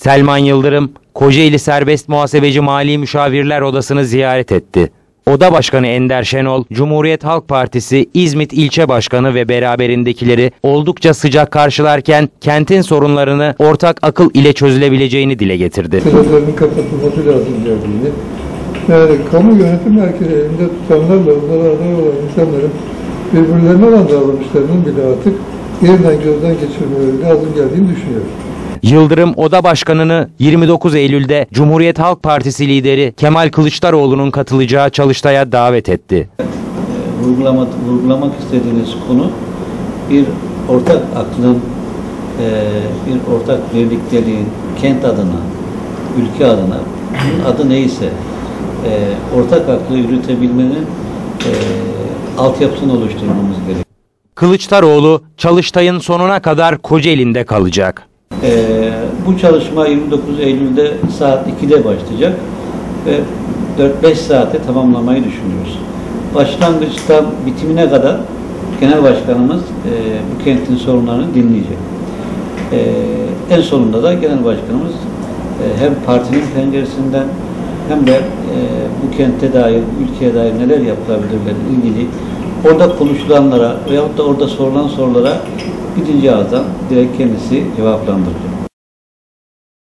Selman Yıldırım, Kocaeli Serbest Muhasebeci Mali Müşavirler Odası'nı ziyaret etti. Oda Başkanı Ender Şenol, Cumhuriyet Halk Partisi İzmit İlçe Başkanı ve beraberindekileri oldukça sıcak karşılarken kentin sorunlarını ortak akıl ile çözülebileceğini dile getirdi. Sınırlarının kapatılması lazım geldiğini, yani kamu yönetim merkezi elinde tutanlarla onlara aday olan insanların birbirlerine olan davranışlarının bile artık yeniden gözden geçirmeleri lazım geldiğini düşünüyorum. Yıldırım Oda Başkanı'nı 29 Eylül'de Cumhuriyet Halk Partisi lideri Kemal Kılıçdaroğlu'nun katılacağı çalıştaya davet etti. vurgulamak, vurgulamak istediğiniz konu bir ortak aklın, e, bir ortak birlikteliğin kent adına, ülke adına, bunun adı neyse e, ortak aklı yürütebilmenin e, altyapısını oluşturmamız gerekiyor. Kılıçdaroğlu Çalıştay'ın sonuna kadar Kocaeli'nde kalacak. E, bu çalışma 29 Eylül'de saat 2'de başlayacak ve 4-5 saate tamamlamayı düşünüyoruz. Başlangıçtan bitimine kadar Genel Başkanımız e, bu kentin sorunlarını dinleyecek. E, en sonunda da Genel Başkanımız e, hem partinin penceresinden hem de e, bu kente dair, ülkeye dair neler yapılabilirler ilgili orada konuşulanlara veyahut da orada sorulan sorulara birinci ağızdan direkt kendisi cevaplandıracak.